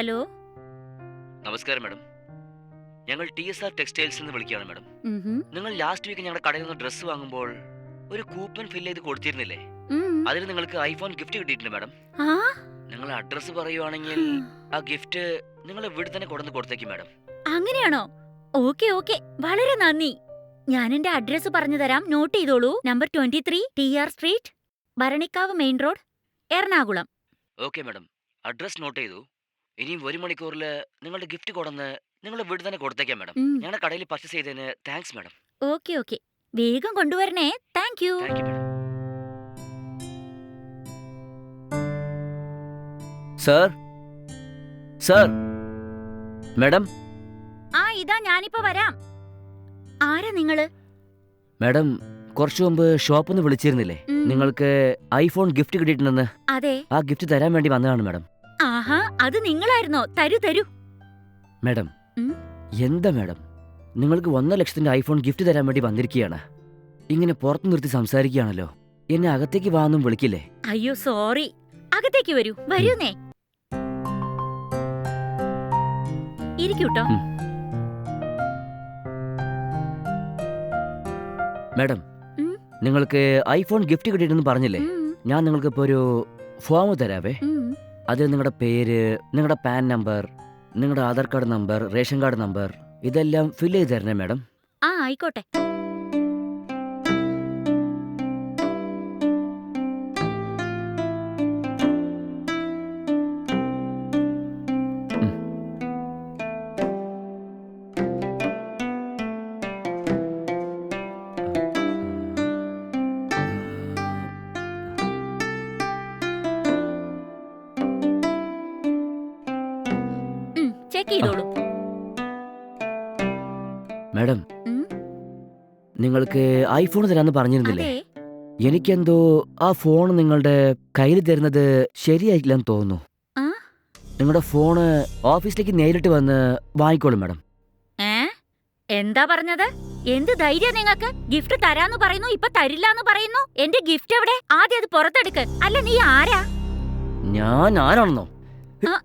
Hello? നമസ്കാരം madam. ഞങ്ങൾ T S R textiles നിന്ന് വിളിക്കുകയാണ് മാഡം. നിങ്ങൾ ലാസ്റ്റ് വീക്ക് ഞങ്ങളുടെ കടയിൽ നിന്ന് ഡ്രസ്സ് വാങ്ങുമ്പോൾ ഒരു കൂപ്പൺ ഫിൽ ചെയ്ത് കൊടുത്തിരുന്നില്ലേ? അതിൽ നിങ്ങൾക്ക് ഐഫോൺ ഗിഫ്റ്റ് കിട്ടിയിട്ടുണ്ട് മാഡം. നിങ്ങൾ അഡ്രസ്സ് പറയുവാണെങ്കിൽ ആ ഗിഫ്റ്റ് നിങ്ങൾ ഇവിടെ തന്നെ കൊണ്ടുവന്ന് കൊടുത്തേക്കും മാഡം. അങ്ങനെയാണോ? Okay okay. വളരെ നന്ദി. ഞാൻ എന്റെ അഡ്രസ് പറഞ്ഞു തരാം. നോട്ട് ചെയ്തോളൂ. Number twenty three T R street Bharanikkavu main road Ernakulam. Okay madam. Address note ചെയ്തു. ഇനിയും ഒരു മണിക്കൂറിൽ നിങ്ങളുടെ ഗിഫ്റ്റ് കൊടുന്ന് നിങ്ങൾ വീട് തന്നെ കൊടുത്തേക്കാം മാഡം. ഉം. ഞങ്ങളുടെ കടയിൽ പർച്ചേസ് ചെയ്തതിന് താങ്ക്സ് മാഡം. Okay okay. വേഗം കൊണ്ടുവരണേ. Thank you. Thank you madam. Sir? Sir? Madam? ആ ഇതാ ഞാനിപ്പോ വരാം. ആരാ നിങ്ങൾ? മാഡം കുറച്ചു മുമ്പ് ഷോപ്പിൽ നിന്ന് വിളിച്ചിരുന്നില്ലേ? ഉം. നിങ്ങൾക്ക് ഐഫോൺ ഗിഫ്റ്റ് കിട്ടിയിട്ടുണ്ടെന്ന്. അതെ. ആ ഗിഫ്റ്റ് തരാൻ വേണ്ടി വന്നതാണ് മാഡം. അത് നിങ്ങളായിരുന്നോ? തരൂ തരൂ. മാഡം ഉം. എന്താ മാഡം? നിങ്ങൾക്ക് ഒന്നര ലക്ഷത്തിന്റെ ഐഫോൺ ഗിഫ്റ്റ് തരാൻ വേണ്ടി വന്നിരിക്കുകയാണ്. ഇങ്ങനെ പുറത്തു നിർത്തി സംസാരിക്കുകയാണല്ലോ. എന്നെ അകത്തേക്ക് വാന്നും വിളിക്കില്ലേ? അയ്യോ സോറി. അകത്തേക്ക് വരൂ. വരൂന്നേ ഇരിക്കൂട്ടോ മേഡം ഉം. നിങ്ങൾക്ക് ഐഫോൺ ഗിഫ്റ്റ് കിട്ടിയിട്ടെന്ന് പറഞ്ഞില്ലേ? ഉം, ഞാൻ നിങ്ങൾക്ക് ഇപ്പോൾ ഒരു ഫോം തരാവേ. ഉം. അതിൽ നിങ്ങളുടെ പേര് നിങ്ങളുടെ പാൻ നമ്പർ നിങ്ങളുടെ Aadhaar card number ration card number ഇതെല്ലാം ഫില്ല് ചെയ്ത് തരണേ മാഡം. ആ ആയിക്കോട്ടെ. ചെക്ക് ചെയ്തോളൂ. മാഡം ഉം. നിങ്ങൾക്ക് ഐഫോൺ തരാന്ന് പറഞ്ഞിരുന്നില്ലേ? അതെ. എനിക്കെന്തോ ആ ഫോൺ നിങ്ങളുടെ കയ്യിൽ തരുന്നത് ശരിയായിട്ടില്ലെന്ന് തോന്നുന്നു. ആ? നിങ്ങളുടെ ഫോണ് ഓഫീസിലേക്ക് നേരിട്ട് വന്ന് വാങ്ങിക്കോളും മാഡം. ഏ? എന്താ പറഞ്ഞത്? എന്ത് ധൈര്യം നിങ്ങൾക്ക്? ഗിഫ്റ്റ് തരാന്ന് പറയുന്നു ഇപ്പൊ തരില്ലാന്ന് പറയുന്നു. എന്റെ ഗിഫ്റ്റ് എവിടെ? ആദ്യം അത് പുറത്തെടുക്ക്. അല്ല നീ ആരാ? ഞാൻ ആരാണെന്നോ? ഉം,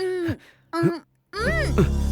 ഉം, ഉം. 嗯。